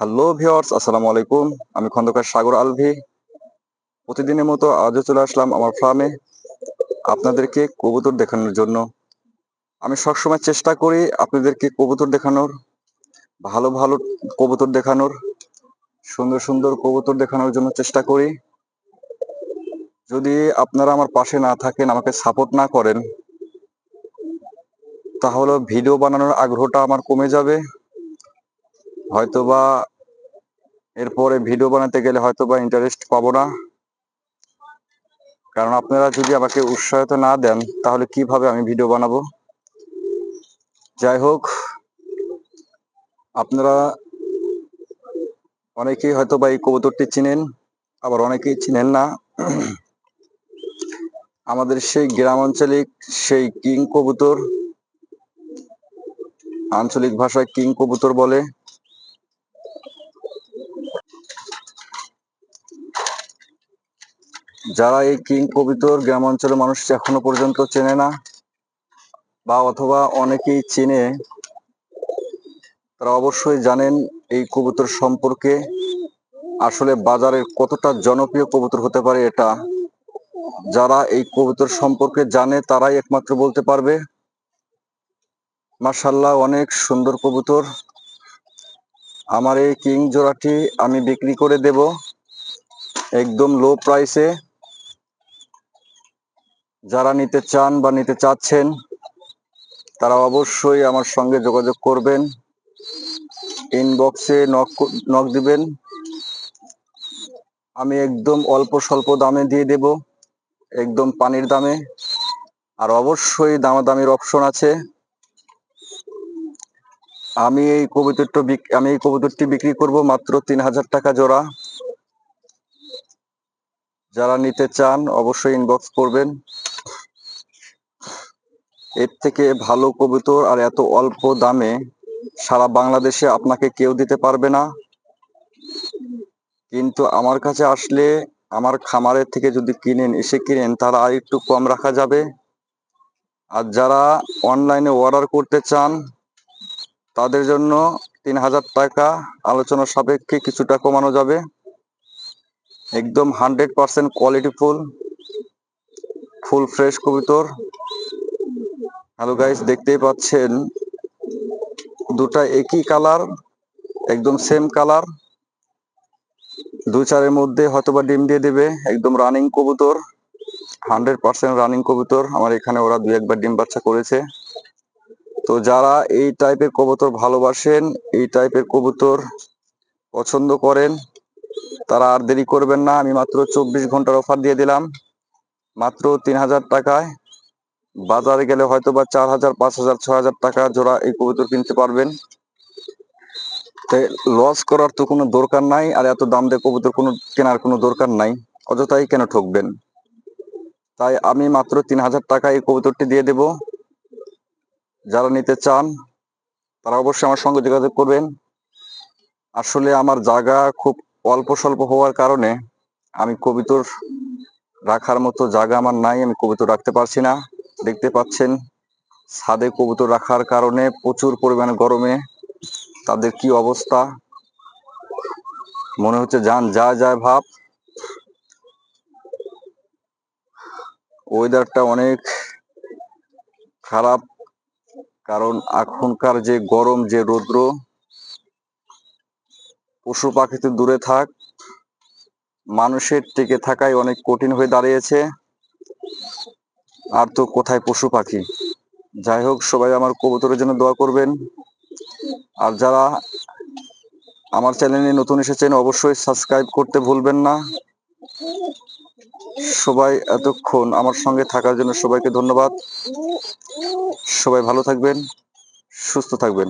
Hello viewers আসসালামু আলাইকুম। আমি খন্দকার সাগর আলভি। প্রতিদিনের মতো আজও চলে আসলাম আমার ফার্মে আপনাদেরকে কবুতর দেখানোর জন্য। আমি সবসময় চেষ্টা করি আপনাদেরকে কবুতর দেখানোর, ভালো ভালো কবুতর দেখানোর, সুন্দর সুন্দর কবুতর দেখানোর জন্য চেষ্টা করি। যদি আপনারা আমার পাশে না থাকেন, আমাকে সাপোর্ট না করেন, তাহলে ভিডিও বানানোর আগ্রহটা আমার কমে যাবে। হয়তোবা এরপরে ভিডিও বানাতে গেলে হয়তোবা ইন্টারেস্ট পাবো না। কারণ আপনারা যদি আমাকে উৎসাহিত না দেন, তাহলে কীভাবে আমি ভিডিও বানাবো? যাই হোক, আপনারা অনেকেই হয়তো বা এই কবুতরটি চিনেন, আবার অনেকেই চিনেন না। আমাদের সেই গ্রাম আঞ্চলিক সেই কিং কবুতর, আঞ্চলিক ভাষায় কিং কবুতর বলে। যারা এই কিং কবিতর গ্রাম অঞ্চলের মানুষ এখনও পর্যন্ত চেনে না, বা অথবা অনেকেই চেনে, তারা অবশ্যই জানেন এই কবুতর সম্পর্কে, আসলে বাজারের কতটা জনপ্রিয় কবুতর হতে পারে এটা। যারা এই কবুতর সম্পর্কে জানে, তারাই একমাত্র বলতে পারবে মার্শাল্লাহ অনেক সুন্দর কবুতর। আমার এই কিং জোড়াটি আমি বিক্রি করে দেব, একদম লো প্রাইসে। যারা নিতে চান বা নিতে চাচ্ছেন, তারা অবশ্যই আমার সঙ্গে যোগাযোগ করবেন। ইনবক্সে নক নক দিবেন। আমি একদম অল্প স্বল্প দামে দিয়ে দেব, একদম পানির দামে। আর অবশ্যই দামাদামির অপশন আছে। আমি এই কবুতরটা আমি এই কবুতরটি বিক্রি করব মাত্র তিন হাজার টাকা জোড়া। যারা নিতে চান, অবশ্যই ইনবক্স করবেন। এর থেকে ভালো কবুতর আর এত অল্প দামে সারা বাংলাদেশে আপনাকে কেউ দিতে পারবে না। কিন্তু আমার কাছে আসলে আমার খামারের থেকে যদি কিনেন, এসে কিনেন তারা আর একটু কম রাখা যাবে। আর যারা অনলাইনে অর্ডার করতে চান, তাদের জন্য তিন হাজার টাকা আলোচনা সাপেক্ষে কিছুটা কমানো যাবে। একদম hundred percent quality full full fresh কবুতর। হ্যালো গাইস দেখতেই পাচ্ছেন? দুটা একই কালার একদম সেম কালার দু চারের মধ্যে হয়তোবা ডিম দিয়ে দেবে, একদম রানিং কবুতর হান্ড্রেড পার্সেন্ট রানিং কবুতর। আমার এখানে ওরা দু একবার ডিম বাচ্চা করেছে। তো যারা এই টাইপের কবুতর ভালোবাসেন, এই টাইপের কবুতর পছন্দ করেন, তারা আর দেরি করবেন না। আমি মাত্র চব্বিশ ঘণ্টার অফার দিয়ে দিলাম। মাত্র তিন হাজার টাকায় বাজারে গেলে হয়তো বা চার হাজার, পাঁচ হাজার, ছয় হাজার টাকা জোড়া এই কবুতর কিনতে পারবেন। লস করার তো কোনো দরকার নাই, আর এত দাম দিয়ে কবুতর কোনো কেনার কোনো দরকার নাই, অযথাই কেন ঠকবেন? তাই আমি মাত্র তিন হাজার টাকা এই কবুতরটি দিয়ে দেব। যারা নিতে চান, তারা অবশ্যই আমার সঙ্গে যোগাযোগ করবেন। আসলে আমার জায়গা খুব অল্প স্বল্প হওয়ার কারণে আমি কবিতর রাখার মতো জায়গা আমার নাই, আমি কবিতর রাখতে পারছি না। দেখতে পাচ্ছেন, ছাদে কবুতর রাখার কারণে প্রচুর পরিমাণে গরমে তাদের কি অবস্থা? মনে হচ্ছে যান, যা যায় ভাব। ওয়েদারটা অনেক খারাপ, কারণ এখনকার যে গরম, যে রৌদ্র, পশু পাখিতে দূরে থাক, মানুষের টিকে থাকাই অনেক কঠিন হয়ে দাঁড়িয়েছে। আর তো কোথায় পশু পাখি? যাই হোক, সবাই আমার কবুতরের জন্য দোয়া করবেন। আর যারা আমার চ্যানেলে নতুন এসেছেন, অবশ্যই সাবস্ক্রাইব করতে ভুলবেন না। সবাই এতক্ষণ আমার সঙ্গে থাকার জন্য সবাইকে ধন্যবাদ। সবাই ভালো থাকবেন, সুস্থ থাকবেন।